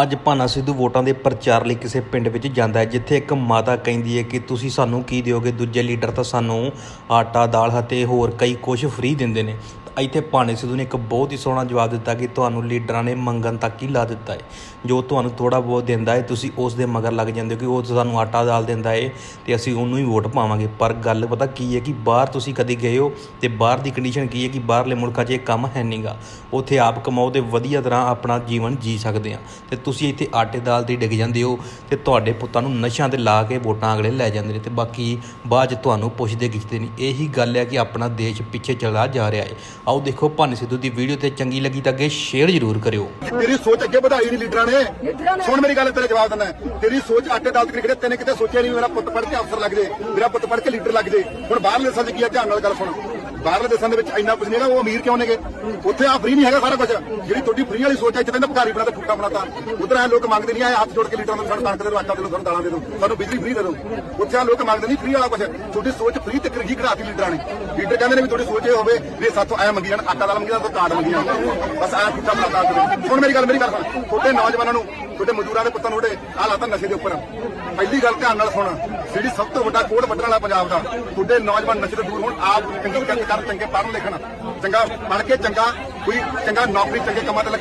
ਅੱਜ ਭਾਨਾ ਸਿੱਧੂ ਵੋਟਾਂ ਦੇ ਪ੍ਰਚਾਰ ਲਈ ਕਿਸੇ ਪਿੰਡ ਵਿੱਚ ਜਾਂਦਾ ਹੈ, ਜਿੱਥੇ ਇੱਕ ਮਾਤਾ ਕਹਿੰਦੀ ਹੈ ਕਿ ਤੁਸੀਂ ਸਾਨੂੰ ਕੀ ਦਿਓਗੇ? ਦੂਜੇ ਲੀਡਰ ਤਾਂ ਸਾਨੂੰ ਆਟਾ, ਦਾਲ ਅਤੇ ਹੋਰ ਕਈ ਕੁਝ ਫ੍ਰੀ ਦਿੰਦੇ ਨੇ। ਇੱਥੇ ਭਾਣੇ ਸਿੱਧੂ ਨੇ ਇੱਕ ਬਹੁਤ ਹੀ ਸੋਹਣਾ ਜਵਾਬ ਦਿੱਤਾ ਕਿ ਤੁਹਾਨੂੰ ਲੀਡਰਾਂ ਨੇ ਮੰਗਣ ਤੱਕ ਹੀ ਲਾ ਦਿੱਤਾ ਹੈ ਜੋ ਤੁਹਾਨੂੰ ਥੋੜਾ ਬਹੁਤ ਦਿੰਦਾ ਹੈ ਤੁਸੀਂ ਉਸ ਦੇ ਮਗਰ ਲੱਗ ਜਾਂਦੇ ਹੋ ਕਿ ਉਹ ਸਾਨੂੰ ਆਟਾ ਦਾਲ ਦਿੰਦਾ ਹੈ ਤੇ ਅਸੀਂ ਉਹਨੂੰ ਹੀ ਵੋਟ ਪਾਵਾਂਗੇ। ਪਰ ਗੱਲ ਪਤਾ ਕੀ ਹੈ ਕਿ ਬਾਹਰ ਤੁਸੀਂ ਕਦੀ ਗਏ ਹੋ ਤੇ ਬਾਹਰ ਦੀ ਕੰਡੀਸ਼ਨ ਕੀ ਹੈ ਕਿ ਬਾਹਰਲੇ ਮੁਲਕਾਂ 'ਚ ਇਹ ਕੰਮ ਹੈ ਨਹੀਂਗਾ ਉੱਥੇ ਆਪ ਕਮਾਓ ਤੇ ਵਧੀਆ ਤਰ੍ਹਾਂ ਆਪਣਾ ਜੀਵਨ ਜੀ ਸਕਦੇ ਆ। ਤੇ ਤੁਸੀਂ ਇੱਥੇ ਆਟੇ ਦਾਲ ਤੇ ਡਿੱਗ ਜਾਂਦੇ ਹੋ ਤੇ ਤੁਹਾਡੇ ਪੁੱਤਾਂ ਨੂੰ ਨਸ਼ਿਆਂ ਤੇ ਲਾ ਕੇ ਵੋਟਾਂ ਅਗਲੇ ਲੈ ਜਾਂਦੇ ਨੇ ਤੇ ਬਾਕੀ ਬਾਅਦ 'ਚ ਤੁਹਾਨੂੰ ਪੁੱਛਦੇ ਗਿੱਛਦੇ ਨਹੀਂ ਇਹੀ ਗੱਲ ਹੈ ਕਿ ਆਪਣਾ ਦੇਸ਼ ਪਿੱਛੇ ਚਲਾ ਜਾ ਰਿਹਾ ਹੈ ਆਓ ਦੇਖੋ ਭਾਨੀ ਸਿੱਧੂ ਦੀ ਵੀਡੀਓ ਤੇ ਚੰਗੀ ਲੱਗੀ ਤਾਂ ਅੱਗੇ ਸ਼ੇਅਰ ਜ਼ਰੂਰ ਕਰਿਓ। ਤੇਰੀ ਸੋਚ ਅੱਗੇ ਵਧਾਈ ਨਹੀਂ ਲੀਡਰਾਂ ਨੇ। ਸੁਣ ਮੇਰੀ ਗੱਲ ਤੇਰੇ ਜਵਾਬ ਦਿੰਦਾ ਤੇਰੀ ਸੋਚ ਆਟੇ ਦਾਲ ਤੱਕ ਕਿਤੇ ਤੈਨੇ ਕਿਤੇ ਸੋਚਿਆ ਨਹੀਂ ਮੇਰਾ ਪੁੱਤ ਪੜ੍ਹ ਕੇ ਅਫਸਰ ਲੱਗ ਜੇ ਮੇਰਾ ਪੁੱਤ ਪੜ੍ਹ ਕੇ ਲੀਡਰ ਲੱਗ ਜੇ। ਹੁਣ ਬਾਹਰਲੇ 'ਚ ਕੀ ਆ? ਧਿਆਨ ਨਾਲ ਗੱਲ ਸੁਣ। ਬਾਹਰਲੇ ਦੇਸ਼ਾਂ ਦੇ ਵਿੱਚ ਇੰਨਾ ਕੁਝ ਨਹੀਂ ਹੈਗਾ, ਉਹ ਅਮੀਰ ਕਿਉਂ ਨੇਗੇ? ਉੱਥੇ ਆ ਫ੍ਰੀ ਨਹੀਂ ਹੈਗਾ ਸਾਰਾ ਕੁਝ। ਜਿਹੜੀ ਤੁਹਾਡੀ ਫ੍ਰੀ ਵਾਲੀ ਸੋਚ ਹੈ ਇੱਥੇ ਤਾਂ ਭਿਖਾਰੀ ਬਣਾ ਤੇ ਠੁੱਕਾ ਬਣਾਤਾ। ਉਧਰ ਆ ਲੋਕ ਮੰਗਦੇ ਨਹੀਂ ਆ ਹੱਥ ਜੋੜ ਕੇ ਲੀਡਰਾਂ ਨੂੰ ਸਾਨੂੰ ਕਣਕ ਦੇ ਦਿਓ, ਆਟਾ ਦੇ ਦਿਓ, ਸਾਨੂੰ ਦਾਲਾਂ ਦੇ ਦਿਓ, ਸਾਨੂੰ ਬਿਜਲੀ ਫ੍ਰੀ ਦੇ ਦਿਓ। ਉੱਥੇ ਆ ਲੋਕ ਮੰਗਦੇ ਨਹੀਂ ਫ੍ਰੀ ਵਾਲਾ ਕੁਝ। ਤੁਹਾਡੀ ਸੋਚ ਫ੍ਰੀ ਤੇ ਕਰਗੀ ਘੜਾਤੀ ਲੀਡਰਾਂ ਨੇ। ਲੀਡਰ ਕਹਿੰਦੇ ਨੇ ਵੀ ਤੁਹਾਡੀ ਸੋਚ ਇਹ ਹੋਵੇ ਵੀ ਸਾਥੋਂ ਐ ਮੰਗੀ ਜਾਣ ਆਟਾ ਦਾਲ ਮੰਗੀ ਜਾਣ ਤਾਂ ਕਾਰਡ ਮੰਗੀ ਜਾਣ ਬਸ ਐ ਠੁੱਕਾ ਬਣਾਤਾ ਸੁਣ ਮੇਰੀ ਗੱਲ ਮੇਰੀ ਗੱਲ ਸੁਣ। ਤੁਹਾਡੇ ਨੌਜਵਾਨਾਂ ਨੂੰ ਤੁਹਾਡੇ ਮਜ਼ਦੂਰਾਂ ਦੇ ਪੁੱਤਾਂ ਨੂੰ ਤੁਹਾਡੇ ਆ ਨਸ਼ੇ ਦੇ ਉੱਪਰ। ਪਹਿਲੀ ਗੱਲ ਧਿਆਨ ਨਾਲ ਸੁਣ, ਜਿਹੜੀ ਸਭ ਤੋਂ ਵੱਡਾ ਕੋੜ ਵੱਢਣ ਵਾਲਾ ਪੰਜਾਬ ਦਾ, ਤੁਹਾਡੇ ਨੌਜਵਾਨ ਨਸ਼ੇ ਤੋਂ ਦੂਰ ਹੋਣ, ਆਪ ਚੰਗੀ ਕਰ ਕਰ, ਚੰਗੇ ਪੜ੍ਹਨ ਲਿਖਣ ਚੰਗਾ ਪੜ੍ਹ ਕੇ ਚੰਗਾ ਕੋਈ ਚੰਗਾ ਨੌਕਰੀ, ਚੰਗੇ ਕੰਮਾਂ ਤੇ ਲੱਗਣ।